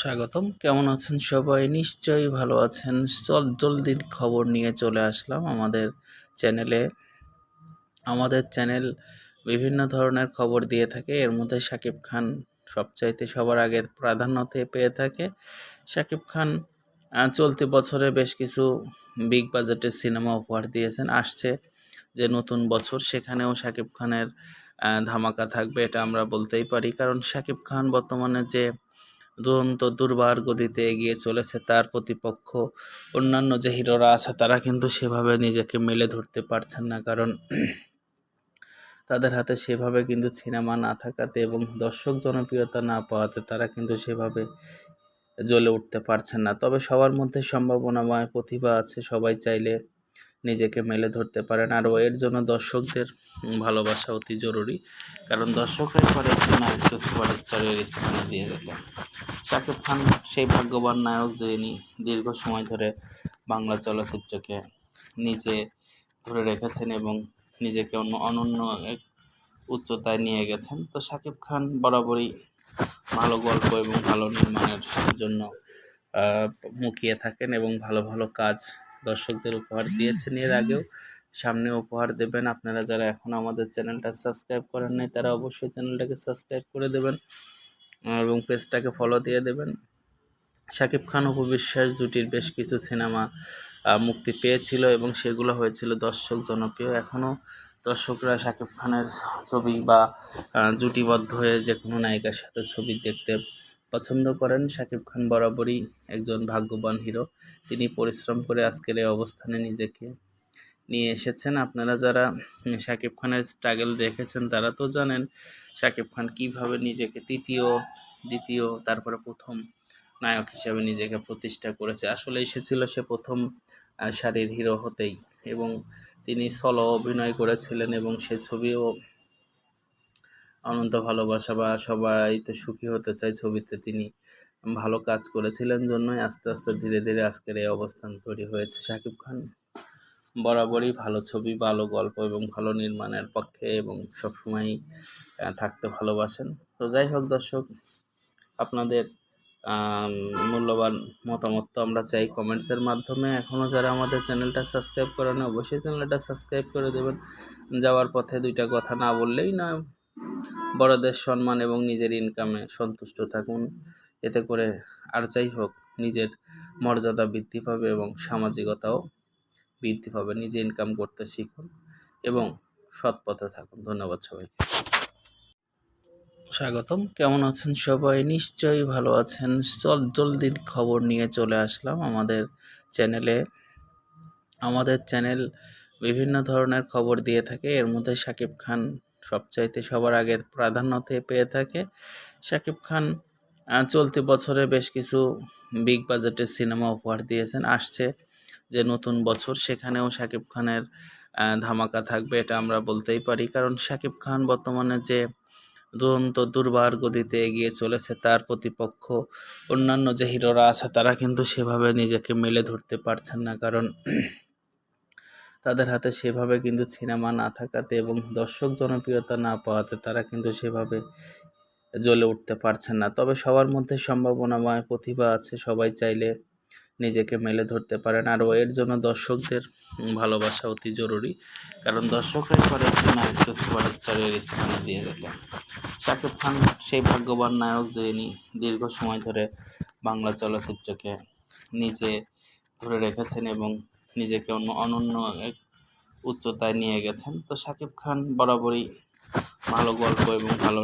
স্বাগতম। কেমন আছেন সবাই? নিশ্চয়ই ভালো আছেন। চল জলদির খবর নিয়ে চলে আসলাম আমাদের চ্যানেলে আমাদের চ্যানেল বিভিন্ন ধরনের খবর দিয়ে থাকে। এর মধ্যে শাকিব খান সবচাইতে সবার আগে প্রাধান্যতে পেয়ে থাকে। শাকিব খান চলতি বছরে বেশ কিছু বিগ বাজেটের সিনেমা উপহার দিয়েছেন। আসছে যে নতুন বছর, সেখানেও শাকিব খানের ধামাকা থাকবে, এটা আমরা বলতেই পারি। কারণ শাকিব খান বর্তমানে যে দুরন্ত দুর্বার গতিতে এগিয়ে চলেছে তার প্রতিপক্ষ। অন্যান্য যে হিরোরা আছে, তারা কিন্তু সেভাবে নিজেকে মেলে ধরতে পারছেন না, কারণ তাদের হাতে সেভাবে কিন্তু সিনেমা না থাকাতে এবং দর্শক জনপ্রিয়তা না পাওয়াতে তারা কিন্তু সেভাবে জ্বলে উঠতে পারছেন না। তবে সবার মধ্যে সম্ভাবনাময় প্রতিভা আছে, সবাই চাইলে নিজেকে মেলে ধরতে পারেন। আর এর জন্য দর্শকদের ভালোবাসা অতি জরুরি। কারণ দর্শকরাই পারে একজন নায়ককে সুপারস্টারের স্থানে দিয়ে দিতে শাকিব খান, সেই ভাগ্যবান নায়ক যিনি দীর্ঘ সময় ধরে বাংলা চলচ্চিত্রকে নিজে ধরে রেখেছেন এবং নিজেকে অন্য, অনন্য এক উচ্চতায় নিয়ে গেছেন। তো শাকিব খান বরাবরই ভালো গল্প এবং ভালো নির্মাণের জন্য মুখিয়ে থাকেন এবং ভালো ভালো কাজ দর্শকদের উপহার দিয়েছেন এর আগেও। সামনে উপহার দেবেন আপনারা যারা এখন আমাদের চ্যানেলটা সাবস্ক্রাইব করেন নাই, তারা অবশ্যই চ্যানেলটাকে সাবস্ক্রাইব করে দেবেন এবং পেজটাকে ফলো দিয়ে দেবেন। শাকিব খান ও বিশ্বাস জুটির বেশ কিছু সিনেমা মুক্তি পেয়েছিল এবং সেগুলো হয়েছিল দর্শক জনপ্রিয়। এখনও দর্শকরা শাকিব খানের ছবি বা জুটিবদ্ধ হয়ে যে কোনো নায়িকার সাথে ছবি দেখতে পছন্দ করেন শাকিব খান বরাবরই একজন ভাগ্যবান হিরো। তিনি পরিশ্রম করে আজকের এই অবস্থানে নিজেকে নিয়ে এসেছেন। আপনারা যারা শাকিব খানের স্ট্রাগল দেখেছেন, তারা তো জানেন শাকিব খান কীভাবে নিজেকে তৃতীয়, দ্বিতীয়, তারপরে প্রথম নায়ক হিসেবে নিজেকে প্রতিষ্ঠা করেছে। আসলে এসেছিল সে প্রথম সারির হিরো হতেই এবং তিনি সলো অভিনয় করেছিলেন এবং সে ছবিও অনন্ত ভালোবাসা বা সবাই তো সুখী হতে চায় ছবিতে। তিনি ভালো কাজ করেছিলেন জন্যই আস্তে আস্তে ধীরে ধীরে আজকের এই অবস্থান তৈরি হয়েছে শাকিব খান। বরাবরই ভালো ছবি, ভালো গল্প এবং ভালো নির্মাণের পক্ষে এবং সবসময়ই থাকতে ভালোবাসেন। তো যাই হোক দর্শক, আপনাদের মূল্যবান মতামত তো আমরা চাই কমেন্টসের মাধ্যমে। এখনও যারা আমাদের চ্যানেলটা সাবস্ক্রাইব করেন অবশ্যই চ্যানেলটা সাবস্ক্রাইব করে দেবেন। যাওয়ার পথে দুইটা কথা না বললেই না বড়দের সম্মান এবং নিজের ইনকামে সন্তুষ্ট থাকুন। এতে করে আর যাই হোক, নিজের মর্যাদা বৃদ্ধি পাবে এবং সামাজিকতাও বৃদ্ধি পাবে। নিজে ইনকাম করতে শিখুন এবং সৎ পথে থাকুন। ধন্যবাদ সবাইকে। স্বাগতম। কেমন আছেন সবাই? নিশ্চয়ই ভালো আছেন। চল, জলদির খবর নিয়ে চলে আসলাম আমাদের চ্যানেলে। আমাদের চ্যানেল বিভিন্ন ধরনের খবর দিয়ে থাকে। এর মধ্যে শাকিব খান সবচাইতে সবার আগে প্রাধান্যতে পেয়ে থাকে। শাকিব খান চলতি বছরে বেশ কিছু বিগ বাজেটের সিনেমা উপহার দিয়েছেন। আসছে যে নতুন বছর, সেখানেও শাকিব খানের ধামাকা থাকবে এটা আমরা বলতেই পারি। কারণ শাকিব খান বর্তমানে যে দুরন্ত দুর্বার গতিতে এগিয়ে চলেছে, তার প্রতিপক্ষ অন্যান্য যে হিরোরা আছে, তারা কিন্তু সেভাবে নিজেকে মেলে ধরতে পারছেন না। কারণ তাদের হাতে সেভাবে কিন্তু সিনেমা না থাকাতে এবং দর্শক জনপ্রিয়তা না পাওয়াতে তারা কিন্তু সেভাবে জ্বলে উঠতে পারছেন না। তবে সবার মধ্যে সম্ভাবনাময় প্রতিভা আছে, সবাই চাইলে নিজেকে মেলে ধরতে পারেন। আর এর জন্য দর্শকদের ভালোবাসা অতি জরুরি, কারণ দর্শকরাই পারে নায়ককে সুপারস্টারের স্থানে দিয়ে দিতে শাকিব খান সেই ভাগ্যবান নায়ক যিনি দীর্ঘ সময় ধরে বাংলা চলচ্চিত্রকে নিজে ধরে রেখেছেন এবং নিজেকে অন্য, অনন্য এক উচ্চতায় নিয়ে গেছেন। তো শাকিব খান বরাবরই ভালো গল্প এবং ভালো